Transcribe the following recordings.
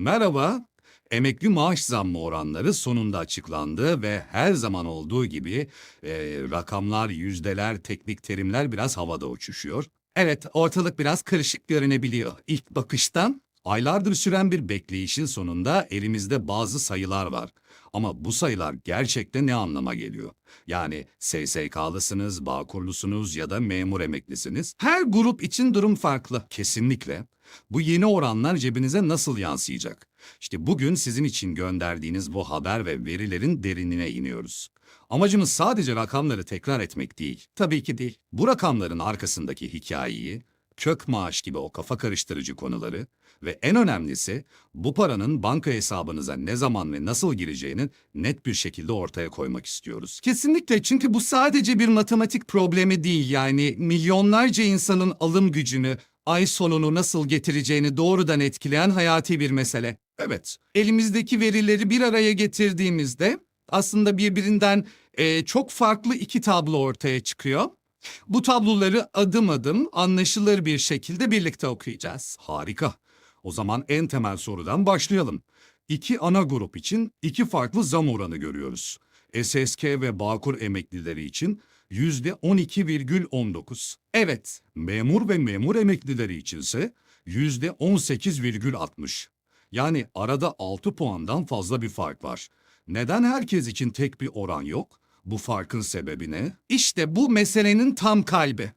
Merhaba. Emekli maaş zammı oranları sonunda açıklandı ve her zaman olduğu gibi e, rakamlar, yüzdeler, teknik terimler biraz havada uçuşuyor. Evet, ortalık biraz karışık görünebiliyor ilk bakıştan. Aylardır süren bir bekleyişin sonunda elimizde bazı sayılar var. Ama bu sayılar gerçekten ne anlama geliyor? Yani SSK'lısınız, Bağkurlusunuz ya da memur emeklisiniz. Her grup için durum farklı. Kesinlikle. Bu yeni oranlar cebinize nasıl yansıyacak? İşte bugün sizin için gönderdiğiniz bu haber ve verilerin derinine iniyoruz. Amacımız sadece rakamları tekrar etmek değil. Tabii ki değil. Bu rakamların arkasındaki hikayeyi, kök maaş gibi o kafa karıştırıcı konuları ve en önemlisi bu paranın banka hesabınıza ne zaman ve nasıl gireceğini net bir şekilde ortaya koymak istiyoruz. Kesinlikle çünkü bu sadece bir matematik problemi değil yani milyonlarca insanın alım gücünü, ay sonunu nasıl getireceğini doğrudan etkileyen hayati bir mesele. Evet, elimizdeki verileri bir araya getirdiğimizde aslında birbirinden eee, çok farklı iki tablo ortaya çıkıyor. Bu tabloları adım adım anlaşılır bir şekilde birlikte okuyacağız. Harika. O zaman en temel sorudan başlayalım. İki ana grup için iki farklı zam oranı görüyoruz. SSK ve Bağkur emeklileri için yüzde 12,19. Evet, memur ve memur emeklileri içinse yüzde 18,60. Yani arada 6 puandan fazla bir fark var. Neden herkes için tek bir oran yok? Bu farkın sebebi ne? İşte bu meselenin tam kalbi.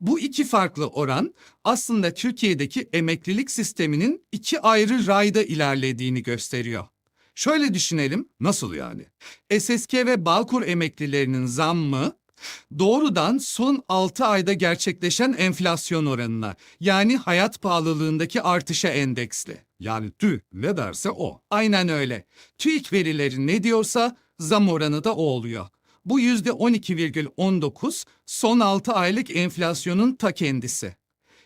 Bu iki farklı oran aslında Türkiye'deki emeklilik sisteminin iki ayrı rayda ilerlediğini gösteriyor. Şöyle düşünelim. Nasıl yani? SSK ve Bağkur emeklilerinin zammı doğrudan son 6 ayda gerçekleşen enflasyon oranına yani hayat pahalılığındaki artışa endeksli. Yani TÜ ne derse o. Aynen öyle. TÜİK verileri ne diyorsa zam oranı da o oluyor. Bu yüzde 12,19 son 6 aylık enflasyonun ta kendisi.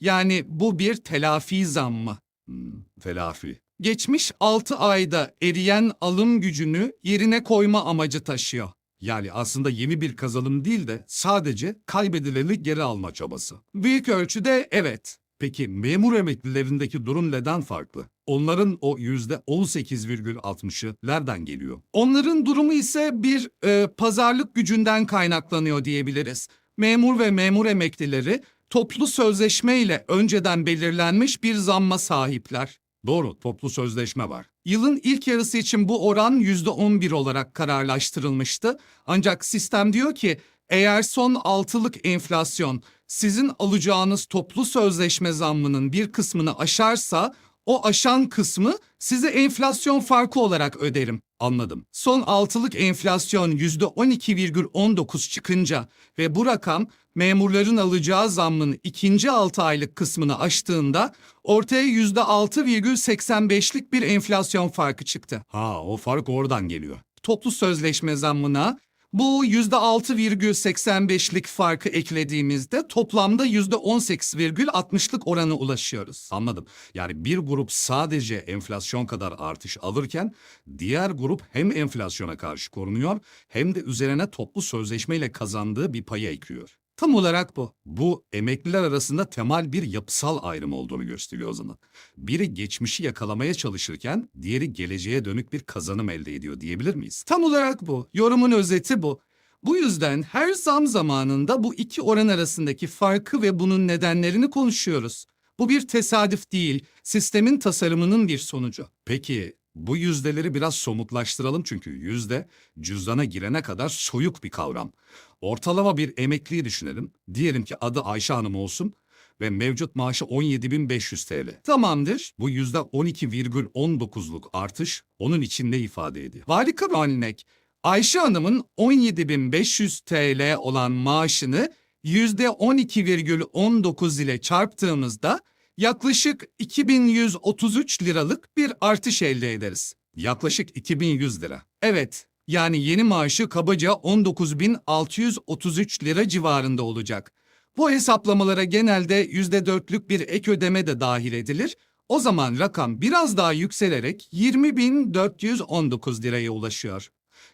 Yani bu bir telafi zammı. Hmm, telafi. Geçmiş 6 ayda eriyen alım gücünü yerine koyma amacı taşıyor. Yani aslında yeni bir kazanım değil de sadece kaybedileni geri alma çabası. Büyük ölçüde evet. Peki memur emeklilerindeki durum neden farklı? Onların o yüzde 18,60'ı nereden geliyor? Onların durumu ise bir e, pazarlık gücünden kaynaklanıyor diyebiliriz. Memur ve memur emeklileri toplu sözleşme ile önceden belirlenmiş bir zamma sahipler. Doğru, toplu sözleşme var. Yılın ilk yarısı için bu oran %11 olarak kararlaştırılmıştı. Ancak sistem diyor ki eğer son altılık enflasyon sizin alacağınız toplu sözleşme zammının bir kısmını aşarsa o aşan kısmı size enflasyon farkı olarak öderim. Anladım. Son altılık enflasyon %12,19 çıkınca ve bu rakam memurların alacağı zammın ikinci 6 aylık kısmını aştığında ortaya %6,85'lik bir enflasyon farkı çıktı. Ha o fark oradan geliyor. Toplu sözleşme zammına bu %6,85'lik farkı eklediğimizde toplamda %18,60'lık orana ulaşıyoruz. Anladım. Yani bir grup sadece enflasyon kadar artış alırken diğer grup hem enflasyona karşı korunuyor hem de üzerine toplu sözleşmeyle kazandığı bir paya ekliyor. Tam olarak bu. Bu emekliler arasında temel bir yapısal ayrım olduğunu gösteriyor o zaman. Biri geçmişi yakalamaya çalışırken diğeri geleceğe dönük bir kazanım elde ediyor diyebilir miyiz? Tam olarak bu. Yorumun özeti bu. Bu yüzden her zam zamanında bu iki oran arasındaki farkı ve bunun nedenlerini konuşuyoruz. Bu bir tesadüf değil, sistemin tasarımının bir sonucu. Peki bu yüzdeleri biraz somutlaştıralım çünkü yüzde cüzdana girene kadar soyuk bir kavram. Ortalama bir emekliyi düşünelim. Diyelim ki adı Ayşe Hanım olsun ve mevcut maaşı 17.500 TL. Tamamdır. Bu yüzde 12,19'luk artış onun için ne ifade ediyor? Harika bir örnek. Ayşe Hanım'ın 17.500 TL olan maaşını yüzde 12,19 ile çarptığımızda yaklaşık 2133 liralık bir artış elde ederiz. Yaklaşık 2100 lira. Evet, yani yeni maaşı kabaca 19.633 lira civarında olacak. Bu hesaplamalara genelde %4'lük bir ek ödeme de dahil edilir. O zaman rakam biraz daha yükselerek 20.419 liraya ulaşıyor.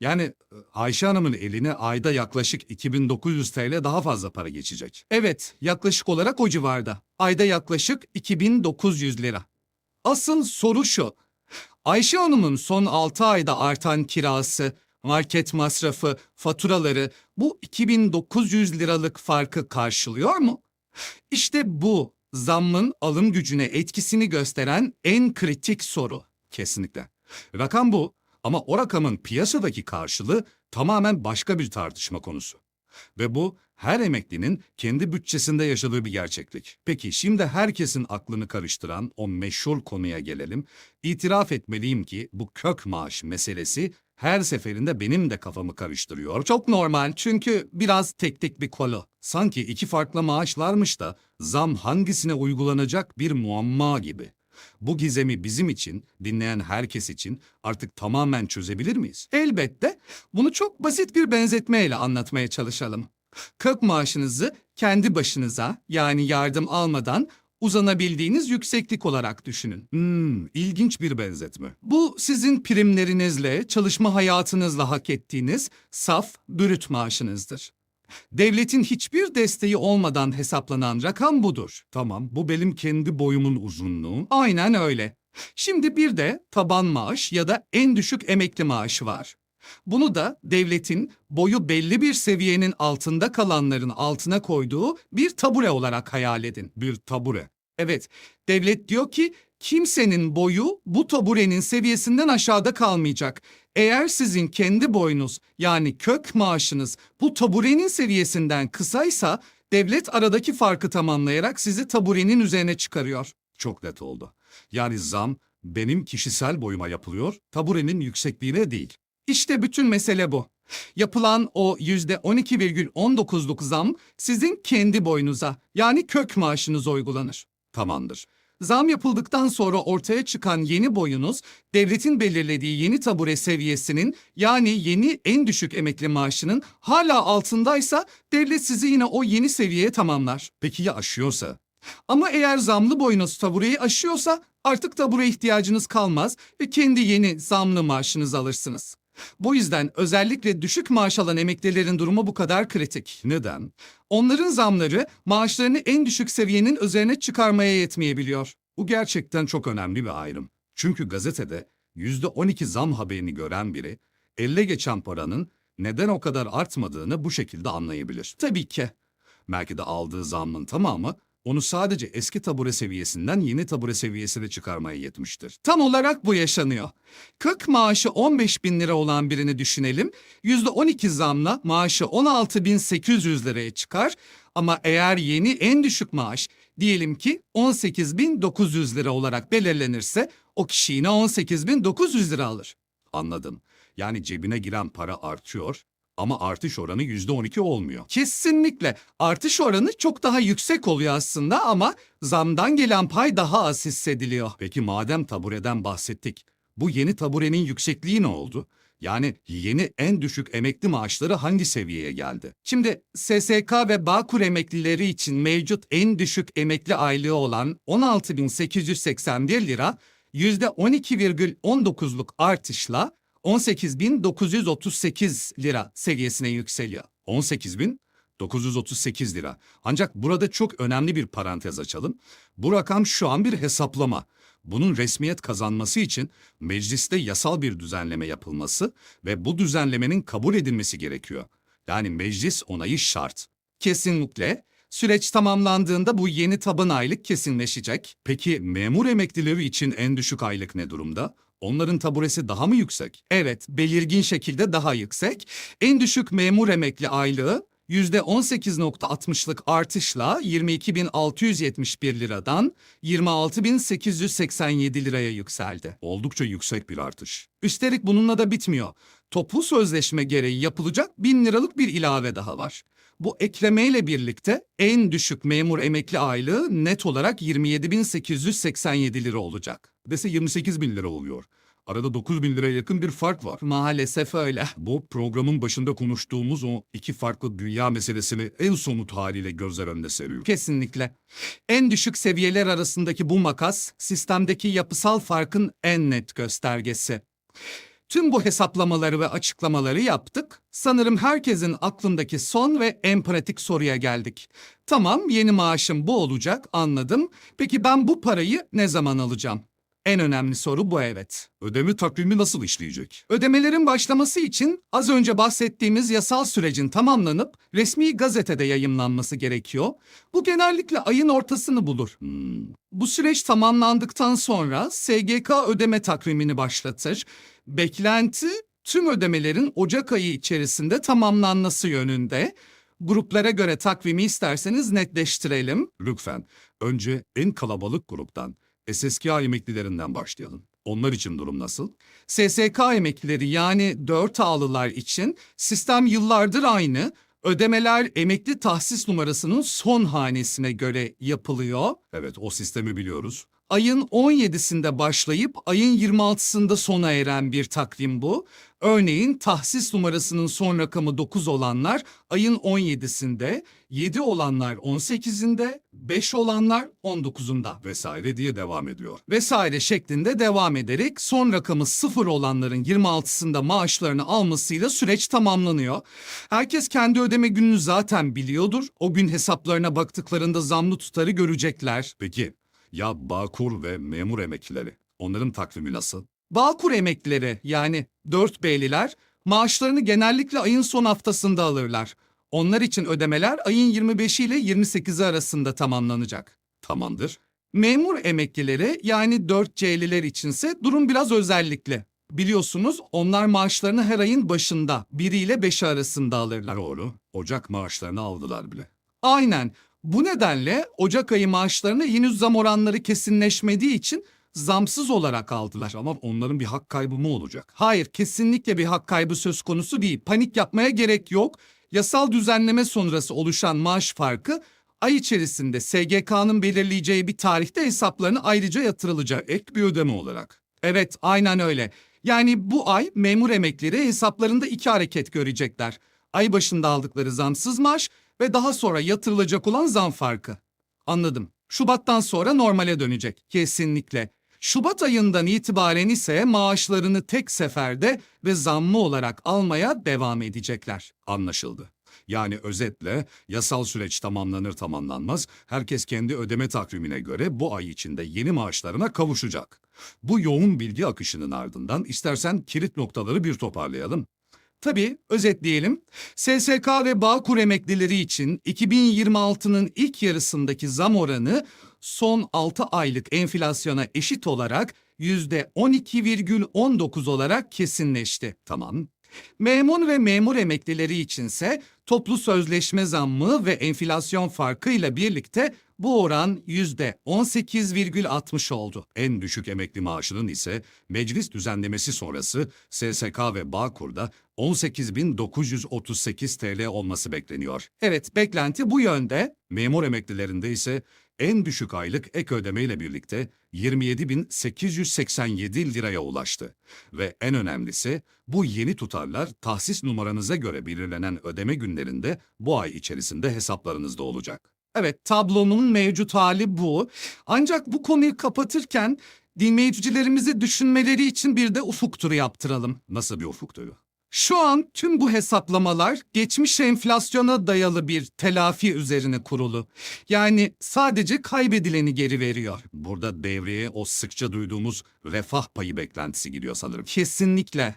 Yani Ayşe Hanım'ın eline ayda yaklaşık 2900 TL daha fazla para geçecek. Evet, yaklaşık olarak o civarda. Ayda yaklaşık 2900 lira. Asıl soru şu. Ayşe Hanım'ın son 6 ayda artan kirası, market masrafı, faturaları bu 2900 liralık farkı karşılıyor mu? İşte bu zammın alım gücüne etkisini gösteren en kritik soru. Kesinlikle. Rakam bu ama o rakamın piyasadaki karşılığı tamamen başka bir tartışma konusu. Ve bu her emeklinin kendi bütçesinde yaşadığı bir gerçeklik. Peki şimdi herkesin aklını karıştıran o meşhur konuya gelelim. İtiraf etmeliyim ki bu kök maaş meselesi her seferinde benim de kafamı karıştırıyor. Çok normal çünkü biraz teknik bir konu. Sanki iki farklı maaşlarmış da zam hangisine uygulanacak bir muamma gibi. Bu gizemi bizim için, dinleyen herkes için artık tamamen çözebilir miyiz? Elbette bunu çok basit bir benzetmeyle anlatmaya çalışalım. Kök maaşınızı kendi başınıza yani yardım almadan uzanabildiğiniz yükseklik olarak düşünün. Hmm, ilginç bir benzetme. Bu sizin primlerinizle, çalışma hayatınızla hak ettiğiniz saf, bürüt maaşınızdır. Devletin hiçbir desteği olmadan hesaplanan rakam budur. Tamam, bu benim kendi boyumun uzunluğu. Aynen öyle. Şimdi bir de taban maaş ya da en düşük emekli maaşı var. Bunu da devletin boyu belli bir seviyenin altında kalanların altına koyduğu bir tabure olarak hayal edin. Bir tabure. Evet, devlet diyor ki kimsenin boyu bu taburenin seviyesinden aşağıda kalmayacak. Eğer sizin kendi boyunuz yani kök maaşınız bu taburenin seviyesinden kısaysa devlet aradaki farkı tamamlayarak sizi taburenin üzerine çıkarıyor. Çok net oldu. Yani zam benim kişisel boyuma yapılıyor, taburenin yüksekliğine değil. İşte bütün mesele bu. Yapılan o yüzde 12,19'luk zam sizin kendi boyunuza yani kök maaşınıza uygulanır. Tamamdır. Zam yapıldıktan sonra ortaya çıkan yeni boyunuz devletin belirlediği yeni tabure seviyesinin yani yeni en düşük emekli maaşının hala altındaysa devlet sizi yine o yeni seviyeye tamamlar. Peki ya aşıyorsa? Ama eğer zamlı boyunuz tabureyi aşıyorsa artık tabure ihtiyacınız kalmaz ve kendi yeni zamlı maaşınızı alırsınız. Bu yüzden özellikle düşük maaş alan emeklilerin durumu bu kadar kritik. Neden? Onların zamları maaşlarını en düşük seviyenin üzerine çıkarmaya yetmeyebiliyor. Bu gerçekten çok önemli bir ayrım. Çünkü gazetede %12 zam haberini gören biri, elle geçen paranın neden o kadar artmadığını bu şekilde anlayabilir. Tabii ki. Belki de aldığı zammın tamamı onu sadece eski tabure seviyesinden yeni tabure seviyesine çıkarmaya yetmiştir. Tam olarak bu yaşanıyor. Kök maaşı 15 bin lira olan birini düşünelim. %12 zamla maaşı 16.800 liraya çıkar. Ama eğer yeni en düşük maaş diyelim ki 18.900 lira olarak belirlenirse o kişi yine 18.900 lira alır. Anladım. Yani cebine giren para artıyor ama artış oranı %12 olmuyor. Kesinlikle artış oranı çok daha yüksek oluyor aslında ama zamdan gelen pay daha az hissediliyor. Peki madem tabureden bahsettik, bu yeni taburenin yüksekliği ne oldu? Yani yeni en düşük emekli maaşları hangi seviyeye geldi? Şimdi SSK ve Bağkur emeklileri için mevcut en düşük emekli aylığı olan 16.881 lira %12,19'luk artışla 18.938 lira seviyesine yükseliyor. 18.938 lira. Ancak burada çok önemli bir parantez açalım. Bu rakam şu an bir hesaplama. Bunun resmiyet kazanması için mecliste yasal bir düzenleme yapılması ve bu düzenlemenin kabul edilmesi gerekiyor. Yani meclis onayı şart. Kesinlikle. Süreç tamamlandığında bu yeni taban aylık kesinleşecek. Peki memur emeklileri için en düşük aylık ne durumda? Onların taburesi daha mı yüksek? Evet, belirgin şekilde daha yüksek. En düşük memur emekli aylığı %18.60'lık artışla 22.671 liradan 26.887 liraya yükseldi. Oldukça yüksek bir artış. Üstelik bununla da bitmiyor. Toplu sözleşme gereği yapılacak 1000 liralık bir ilave daha var. Bu eklemeyle birlikte en düşük memur emekli aylığı net olarak 27.887 lira olacak. Dese 28 bin lira oluyor. Arada 9 bin liraya yakın bir fark var. Maalesef öyle. Bu programın başında konuştuğumuz o iki farklı dünya meselesini en somut haliyle gözler önüne seriyor. Kesinlikle. En düşük seviyeler arasındaki bu makas sistemdeki yapısal farkın en net göstergesi. Tüm bu hesaplamaları ve açıklamaları yaptık. Sanırım herkesin aklındaki son ve en pratik soruya geldik. Tamam yeni maaşım bu olacak anladım. Peki ben bu parayı ne zaman alacağım? En önemli soru bu evet. Ödeme takvimi nasıl işleyecek? Ödemelerin başlaması için az önce bahsettiğimiz yasal sürecin tamamlanıp resmi gazetede yayımlanması gerekiyor. Bu genellikle ayın ortasını bulur. Hmm, Bu süreç tamamlandıktan sonra SGK ödeme takvimini başlatır. Beklenti tüm ödemelerin Ocak ayı içerisinde tamamlanması yönünde. Gruplara göre takvimi isterseniz netleştirelim. lütfen önce en kalabalık gruptan SSK emeklilerinden başlayalım. Onlar için durum nasıl? SSK emeklileri yani 4 A'lılar için sistem yıllardır aynı. Ödemeler emekli tahsis numarasının son hanesine göre yapılıyor. Evet o sistemi biliyoruz. Ayın 17'sinde başlayıp ayın 26'sında sona eren bir takvim bu. Örneğin tahsis numarasının son rakamı 9 olanlar ayın 17'sinde, 7 olanlar 18'inde, 5 olanlar 19'unda Vesaire diye devam ediyor. vesaire şeklinde devam ederek son rakamı 0 olanların 26'sında maaşlarını almasıyla süreç tamamlanıyor. Herkes kendi ödeme gününü zaten biliyordur. O gün hesaplarına baktıklarında zamlı tutarı görecekler. Peki ya Bağkur ve memur emeklileri? Onların takvimi nasıl? Bağkur emeklileri yani 4B'liler maaşlarını genellikle ayın son haftasında alırlar. Onlar için ödemeler ayın 25 ile 28'i arasında tamamlanacak. Tamamdır. Memur emeklileri yani 4C'liler içinse durum biraz özellikle. Biliyorsunuz onlar maaşlarını her ayın başında 1 ile 5 arasında alırlar. Doğru. Ocak maaşlarını aldılar bile. Aynen. Bu nedenle Ocak ayı maaşlarına henüz zam oranları kesinleşmediği için zamsız olarak aldılar. Ama onların bir hak kaybı mı olacak? Hayır, kesinlikle bir hak kaybı söz konusu değil. Panik yapmaya gerek yok. Yasal düzenleme sonrası oluşan maaş farkı ay içerisinde SGK'nın belirleyeceği bir tarihte hesaplarına ayrıca yatırılacak. Ek bir ödeme olarak. Evet, aynen öyle. Yani bu ay memur emekleri hesaplarında iki hareket görecekler. Ay başında aldıkları zamsız maaş ve daha sonra yatırılacak olan zam farkı. Anladım. Şubattan sonra normale dönecek. Kesinlikle. Şubat ayından itibaren ise maaşlarını tek seferde ve zammı olarak almaya devam edecekler. Anlaşıldı. Yani özetle yasal süreç tamamlanır tamamlanmaz herkes kendi ödeme takvimine göre bu ay içinde yeni maaşlarına kavuşacak. Bu yoğun bilgi akışının ardından istersen kilit noktaları bir toparlayalım. Tabii özetleyelim. SSK ve Bağkur emeklileri için 2026'nın ilk yarısındaki zam oranı son 6 aylık enflasyona eşit olarak %12,19 olarak kesinleşti. Tamam. Memur ve memur emeklileri içinse toplu sözleşme zammı ve enflasyon farkıyla birlikte bu oran %18,60 oldu. En düşük emekli maaşının ise meclis düzenlemesi sonrası SSK ve Bağkur'da 18.938 TL olması bekleniyor. Evet, beklenti bu yönde. Memur emeklilerinde ise en düşük aylık ek ödemeyle birlikte 27.887 liraya ulaştı. Ve en önemlisi bu yeni tutarlar tahsis numaranıza göre belirlenen ödeme günlerinde bu ay içerisinde hesaplarınızda olacak. Evet, tablonun mevcut hali bu. Ancak bu konuyu kapatırken dinleyicilerimizi düşünmeleri için bir de ufuk turu yaptıralım. Nasıl bir ufuk turu? Şu an tüm bu hesaplamalar geçmiş enflasyona dayalı bir telafi üzerine kurulu. Yani sadece kaybedileni geri veriyor. Burada devreye o sıkça duyduğumuz refah payı beklentisi giriyor sanırım. Kesinlikle.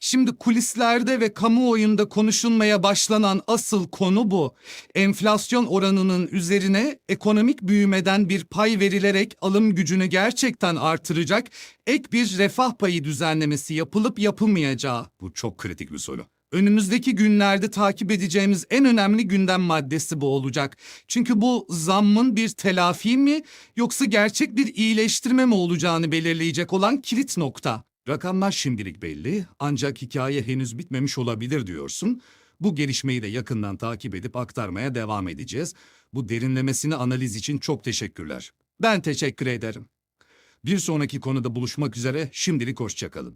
Şimdi kulislerde ve kamuoyunda konuşulmaya başlanan asıl konu bu. Enflasyon oranının üzerine ekonomik büyümeden bir pay verilerek alım gücünü gerçekten artıracak ek bir refah payı düzenlemesi yapılıp yapılmayacağı. Bu çok kritik bir soru. Önümüzdeki günlerde takip edeceğimiz en önemli gündem maddesi bu olacak. Çünkü bu zammın bir telafi mi yoksa gerçek bir iyileştirme mi olacağını belirleyecek olan kilit nokta. Rakamlar şimdilik belli ancak hikaye henüz bitmemiş olabilir diyorsun. Bu gelişmeyi de yakından takip edip aktarmaya devam edeceğiz. Bu derinlemesine analiz için çok teşekkürler. Ben teşekkür ederim. Bir sonraki konuda buluşmak üzere şimdilik hoşçakalın.